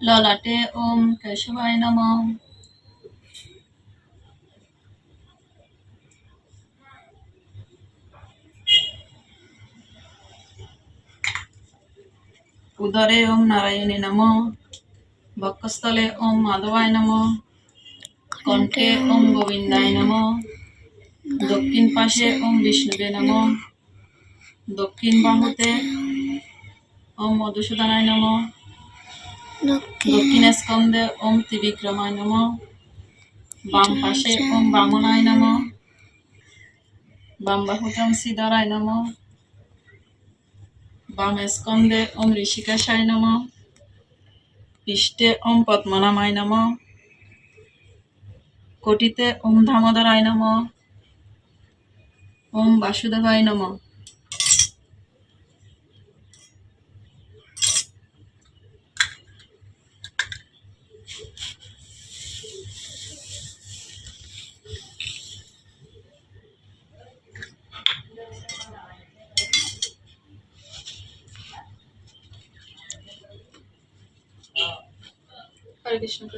ললাটে ওম কেশবায় নম উদরে ওম নারায়ণে নম বক্ষস্থলে ওম মাধবায় নম কণ্ঠে ওম গোবিন্দায় নম দক্ষিণ পাশে ওম বিষ্ণুবে নম। দক্ষিণ বাহুতে ওম মধুসূদনায় নম। দক্ষিণ স্কন্ধে ওম ত্রিবিক্রমায় নম। বাম পাশে ওম বামনায় নম। বাম বাহুতে ওম শ্রীধরায় নম। বাম স্কন্ধে ওম ঋষিকেশায় নম। পৃষ্ঠে ওম পদ্মনামায় নম। কোটিতে ওম দামোদরায় নম। ওম বাসুদেবায় নম। কৃষ্ণ